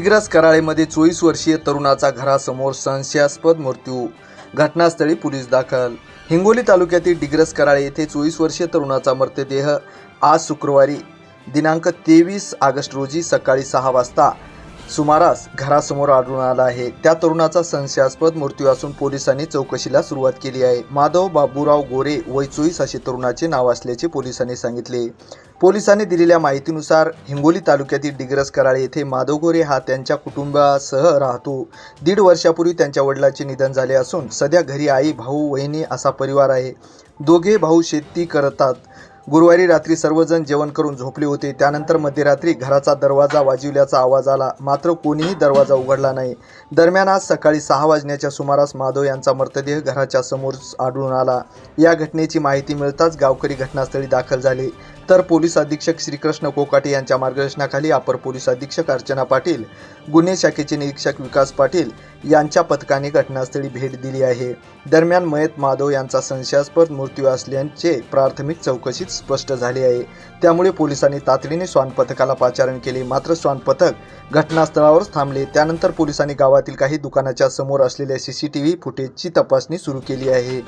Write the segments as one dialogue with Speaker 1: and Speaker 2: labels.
Speaker 1: दिग्रस कराळेमध्ये चोवीस वर्षीय तरुणाचा घरासमोर संशयास्पद मृत्यू. घटनास्थळी पोलीस दाखल. हिंगोली तालुक्यातील डिग्रस कराळे येथे चोवीस वर्षीय तरुणाचा मृतदेह आज शुक्रवारी दिनांक तेवीस ऑगस्ट रोजी सकाळी सहा वाजता सुमारास घरासमोर आढळून आला आहे. त्या तरुणाचा संशयास्पद मृत्यू असून पोलिसांनी चौकशीला सुरुवात केली आहे. माधव बाबूराव गोरे वय चोवीस असे तरुणाचे नाव असल्याचे पोलिसांनी सांगितले. पोलिसांनी दिलेल्या माहितीनुसार हिंगोली तालुक्यातील डिग्रस कराळे येथे माधव गोरे हा त्यांच्या कुटुंबासह राहतो. दीड वर्षापूर्वी त्यांच्या वडिलांचे निधन झाले असून सध्या घरी आई भाऊ वहिनी असा परिवार आहे. दोघे भाऊ शेती करतात. गुरुवारी रात्री सर्वजण जेवण करून झोपले होते. त्यानंतर मध्यरात्री घराचा दरवाजा वाजविल्याचा आवाज आला. मात्र कोणीही दरवाजा उघडला नाही. दरम्यान आज सकाळी सहा वाजण्याच्या सुमारास माधव यांचा मृतदेह घराच्या समोर आढळून आला. या घटनेची माहिती मिळताच गावकरी घटनास्थळी दाखल झाले. तर पोलीस अधीक्षक श्रीकृष्ण कोकाटे यांच्या मार्गदर्शनाखाली अपर पोलीस अधीक्षक अर्चना पाटील गुन्हे शाखेचे निरीक्षक विकास पाटील यांच्या पथकाने घटनास्थळी भेट दिली आहे. दरम्यान मयत माधव यांचा संशयास्पद मृत्यू असल्याचे प्राथमिक चौकशीत स्पष्ट झाले आहे. त्यामुळे पोलिसांनी तातडीने श्वान पथकाला पाचारण केले. मात्र श्वान पथक घटनास्थळावरच थांबले. त्यानंतर पोलिसांनी गावातील काही दुकानाच्या समोर असलेल्या सीसीटीव्ही फुटेजची तपासणी सुरू केली आहे.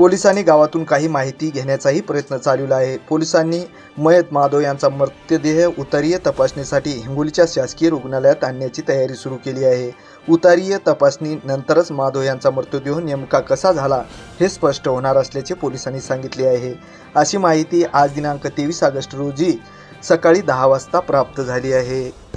Speaker 1: पोलिसांनी गावातून काही माहिती घेण्याचाही प्रयत्न चालवला आहे. पोलिसांनी मयत माधव यांचा मृतदेह उतारीय तपासणीसाठी हिंगोलीच्या शासकीय रुग्णालयात आणण्याची तयारी सुरू केली आहे. उतारीय तपासणीनंतरच माधव यांचा मृतदेह नेमका कसा झाला हे स्पष्ट होणार असल्याचे पोलिसांनी सांगितले आहे. अशी माहिती आज दिनांक तेवीस ऑगस्ट रोजी सकाळी दहा वाजता प्राप्त झाली आहे.